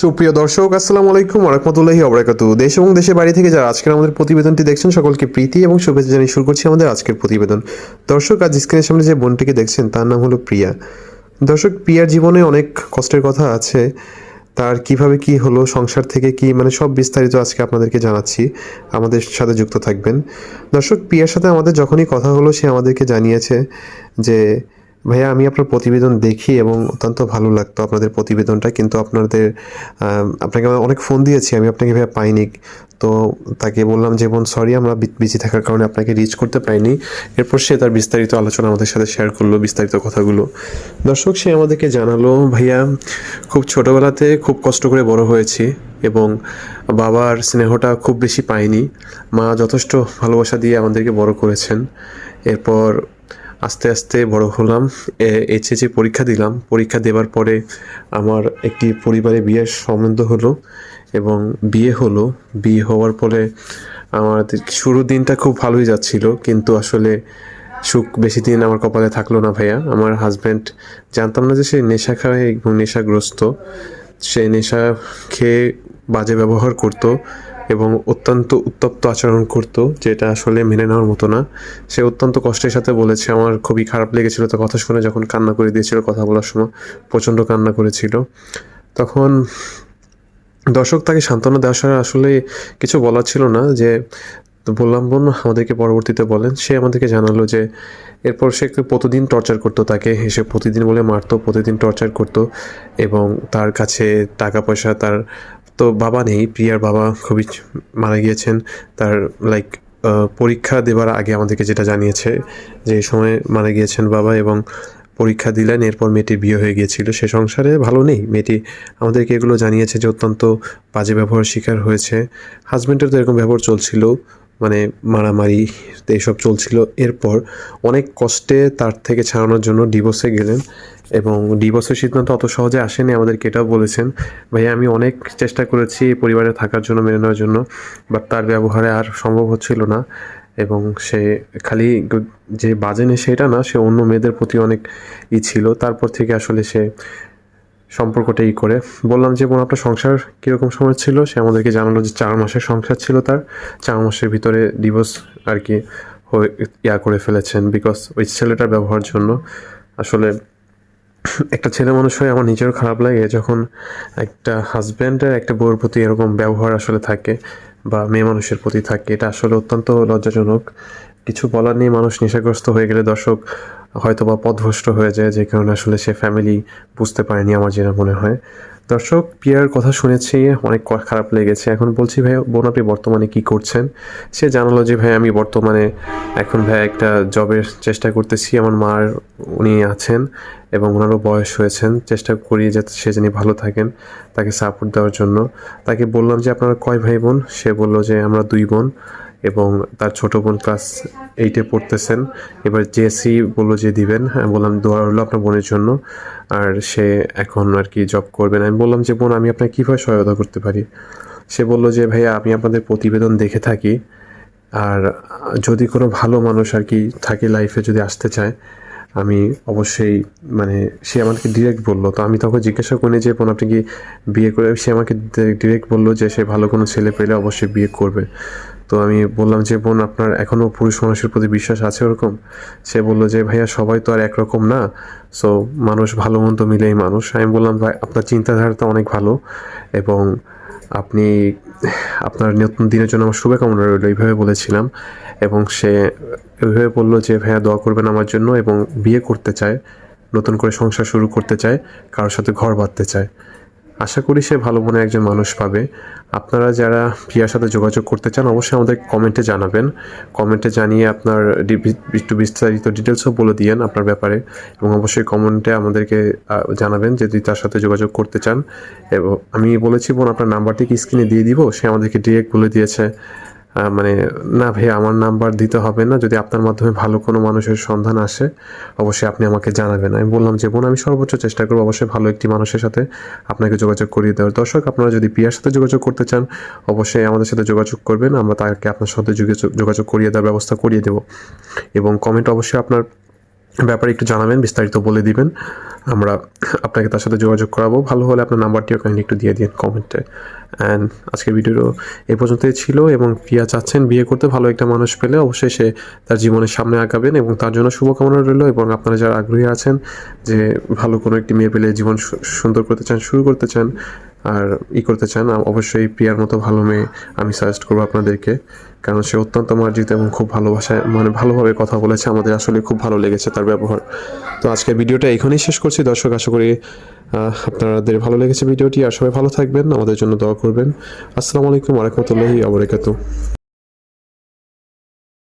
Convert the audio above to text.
সুপ্রিয় দর্শক, আসসালামু আলাইকুম রহমতুল্লাহি অবরাকাতু দেশ এবং দেশের বাড়ি থেকে যারা আজকের আমাদের প্রতিবেদনটি দেখছেন, সকলকে প্রীতি এবং শুভেচ্ছা জানিয়ে শুরু করছি আমাদের আজকের প্রতিবেদন। দর্শক, আজ স্ক্রিনের সামনে যে বোনটিকে দেখছেন, তার নাম হলো প্রিয়া। দর্শক, প্রিয়ার জীবনে অনেক কষ্টের কথা আছে। তার কীভাবে কি হলো, সংসার থেকে কি মানে সব বিস্তারিত আজকে আপনাদেরকে জানাচ্ছি। আমাদের সাথে যুক্ত থাকবেন। দর্শক, প্রিয়ার সাথে আমাদের যখনই কথা হলো, সে আমাদেরকে জানিয়েছে যে ভাইয়া, আমি আপনার প্রতিবেদন দেখি এবং অত্যন্ত ভালো লাগতো আপনাদের প্রতিবেদনটা, কিন্তু আপনাদের আপনাকে অনেক ফোন দিয়েছি, আমি আপনাকে ভাইয়া পাইনি। তো তাকে বললাম যে, বোন সরি আমরা বিজি থাকার কারণে আপনাকে রিচ করতে পারিনি। এরপর সে তার বিস্তারিত আলোচনা আমাদের সাথে শেয়ার করল, বিস্তারিত কথাগুলো। দর্শক, সে আমাদেরকে জানালো, ভাইয়া, খুব ছোটোবেলাতে খুব কষ্ট করে বড় হয়েছি এবং বাবার স্নেহটা খুব বেশি পাইনি। মা যথেষ্ট ভালোবাসা দিয়ে আমাদেরকে বড় করেছেন। এরপর আস্তে আস্তে বড় হলাম। এইচএসি পরীক্ষা দিলাম। পরীক্ষা দেওয়ার পরে আমার একটি পরিবারে বিয়ের সম্বন্ধ হলো এবং বিয়ে হলো। বিয়ে হওয়ার পরে আমার শুরুর দিনটা খুব ভালোই যাচ্ছিল, কিন্তু আসলে সুখ বেশি দিন আমার কপালে থাকল না ভাইয়া। আমার হাজব্যান্ড জানতাম না যে সে নেশা খায় এবং নেশাগ্রস্ত। সে নেশা খেয়ে বাজে ব্যবহার করতো। এবং অত্যন্ত উত্তপ্ত আচরণ করত, যেটা আসলে মেনে নেওয়ার মতো না। সে অত্যন্ত কষ্টের সাথে বলেছে, আমার খুবই খারাপ লেগেছিল তো কথা শুনে যখন কান্না করে দিয়েছিল কথা বলার সময়, প্রচণ্ড কান্না করেছিল। তখন দর্শক তাকে সান্ত্বনা সময় আসলে কিছু বলার ছিল না, যে তো বললাম, বোন, আমাদেরকে পরবর্তীতে বলেন। সে আমাদেরকে জানালো যে, এরপর সে প্রতিদিন টর্চার করতো তাকে, এসে প্রতিদিন বলে মারতো, প্রতিদিন টর্চার করতো এবং তার কাছে টাকা পয়সা তার তো বাবা নেই, প্রিয়ার বাবা খুবই মারা গিয়েছেন। তার লাইক পরীক্ষা দেবার আগে আমাদেরকে যেটা জানিয়েছে যে সময় মারা গিয়েছেন বাবা এবং পরীক্ষা দিলেন, এরপর মেয়েটির বিয়ে হয়ে গিয়েছিল। সে সংসারে ভালো নেই। মেয়েটি আমাদেরকে এগুলো জানিয়েছে যে অত্যন্ত বাজে ব্যবহার শিকার হয়েছে। হাজব্যান্ডের তো এরকম ব্যবহার চলছিল। মানে মারামারি এইসব চলছিল। এরপর অনেক কষ্টে তার থেকে ছাড়ানোর জন্য ডিভোর্সে গেলেন এবং ডিভোর্সের সিদ্ধান্ত অত সহজে আসেনি আমাদেরকে, এটাও বলেছেন। ভাইয়া আমি অনেক চেষ্টা করেছি এই পরিবারে থাকার জন্য, মেনে নেওয়ার জন্য বাট তার ব্যবহারে আর সম্ভব হচ্ছিল না। এবং সে খালি যে বাজে নেশে এটা না, সে অন্য মেয়েদের প্রতি অনেক ই ছিল। তারপর থেকে আসলে সে সম্পর্কটা ই করে। বললাম যে, বোন, আপনার সংসার কীরকম সময় ছিল? সে আমাদেরকে জানালো যে, চার মাসের সংসার ছিল তার। চার মাসের ভিতরে ডিভোর্স আর কি ইয়া করে ফেলেছেন বিকজ ওই ছেলেটার ব্যবহার জন্য। আসলে একটা ছেলে মানুষ হয়ে আমার নিজেরও খারাপ লাগে যখন একটা হাজব্যান্ডের একটা বউর প্রতি এরকম ব্যবহার আসলে থাকে বা মেয়ে মানুষের প্রতি থাকে। এটা আসলে অত্যন্ত লজ্জাজনক। কিছু বলার নেই, মানুষ নেশাগ্রস্ত হয়ে গেলে দর্শক হয়তো বা পথভ্রষ্ট হয়ে যায়, যে কারণে আসলে সে ফ্যামিলি বুঝতে পারেনি আমার যেটা মনে হয়। দর্শক পিয়ার কথা শুনেছি, অনেক খারাপ লেগেছে। এখন বলছি, ভাই, বোন, আপনি বর্তমানে কি করছেন? সে জানালো যে, ভাই, আমি বর্তমানে এখন, ভাই, একটা জবের চেষ্টা করতেছি। আমার মার উনি আছেন এবং ওনারও বয়স হয়েছেন। চেষ্টা করি যাতে সে যিনি ভালো থাকেন, তাকে সাপোর্ট দেওয়ার জন্য। তাকে বললাম যে, আপনারা কয় ভাই বোন? সে বলল যে, আমরা দুই বোন। এবং তার ছোট বোন ক্লাস এইটে পড়তেছেন। এবার জেএসসি বলল যে দিবেন। হ্যাঁ বললাম, দোয়া হলো আপনার বোনের জন্য। আর সে এখন আর কি জব করবেন আমি বললাম যে, বোন, আমি আপনাকে কীভাবে সহায়তা করতে পারি? সে বলল যে, ভাইয়া, আমি আপনাদের প্রতিবেদন দেখে থাকি। আর যদি কোনো ভালো মানুষ আর কি থাকে লাইফে যদি আসতে চায়, আমি অবশ্যই মানে সে আমাকে ডিরেক্ট বলল। তো আমি তখন জিজ্ঞাসা করি যে, বোন, আপনি কি বিয়ে করে সে আমাকে ডিরেক্ট বলল যে, সে ভালো কোনো ছেলে পেলে অবশ্যই বিয়ে করবে। তো আমি বললাম যে, বোন, আপনার এখনও পুরুষ মানুষের প্রতি বিশ্বাস আছে ওরকম? সে বলল যে, ভাইয়া, সবাই তো আর একরকম না। সো মানুষ ভালো মন্দ মিলেই মানুষ। আমি বললাম, ভাই, আপনার চিন্তাধারাটা অনেক ভালো এবং আপনি, আপনার নতুন দিনের জন্য আমার শুভকামনা রইল। এইভাবে বলেছিলাম এবং সে এইভাবে বলল যে, ভাইয়া, দোয়া করবেন আমার জন্য এবং বিয়ে করতে চায়, নতুন করে সংসার শুরু করতে চায়, কারোর সাথে ঘর বাঁধতে চায়। আশা করি সে ভালো মনে একজন মানুষ পাবে। আপনারা যারা প্রিয়ার সাথে যোগাযোগ করতে চান, অবশ্যই আমাদের কমেন্টে জানাবেন। কমেন্টে জানিয়ে আপনার একটু বিস্তারিত ডিটেলসও বলে দিয়েন আপনার ব্যাপারে। এবং অবশ্যই কমেন্টে আমাদেরকে জানাবেন যে যদি তার সাথে যোগাযোগ করতে চান। এবং আমি বলেছি বোন, আপনার নাম্বারটি কি স্ক্রিনে দিয়ে দিব? সে আমাদেরকে ডিরেক্ট বলে দিয়েছে। মানে না ভাই আমার নাম্বার দিতে হবে না। যদি আপনার মাধ্যমে ভালো কোনো মানুষের সন্ধান আসে, অবশ্যই আপনি আমাকে জানাবেন। আমি বললাম যে, বোন, আমি সর্বোচ্চ চেষ্টা করব অবশ্যই ভালো একটি মানুষের সাথে আপনাকে যোগাযোগ করিয়ে দেওয়ার। দর্শক, আপনারা যদি পিয়ার সাথে যোগাযোগ করতে চান, অবশ্যই আমাদের সাথে যোগাযোগ করবেন। আমরা তাকে আপনার সাথে যোগাযোগ করিয়ে দেওয়ার ব্যবস্থা করিয়ে দেব। এবং কমেন্ট অবশ্যই আপনার ব্যাপারে একটু জানাবেন, বিস্তারিত বলে দিবেন। আমরা আপনাকে তার সাথে যোগাযোগ করাবো। ভালো হলে আপনার নাম্বারটিও কাইন্ডলি একটু দিয়ে দিন কমেন্টে। অ্যান্ড আজকের ভিডিও এ পর্যন্তই ছিল এবং প্রিয়া চাচ্ছেন বিয়ে করতে। ভালো একটা মানুষ পেলে অবশ্যই সে তার জীবনের সামনে আঁকাবেন এবং তার জন্য শুভকামনা রইল এবং আপনারা যারা আগ্রহী আছেন যে ভালো কোনো একটি মেয়ে পেলে জীবন সুন্দর করতে চান, শুরু করতে চান আর ই করতে চান অবশ্যই প্রিয়ার মতো ভালো মেয়ে আমি সাজেস্ট করব আপনাদেরকে। কারণ সে অত্যন্ত মার্জিত এবং খুব ভালোবাসায় মানে ভালোভাবে কথা বলেছে, আমাদের আসলে খুব ভালো লেগেছে তার ব্যবহার। তো আজকের ভিডিওটা এখানেই শেষ করছি। দর্শক, আশা করি আপনাদের ভালো লেগেছে ভিডিওটি। আর সবাই ভালো থাকবেন, আমাদের জন্য দোয়া করবেন। আসসালামু আলাইকুম আরহামতুল্লাহি আবরাকাতু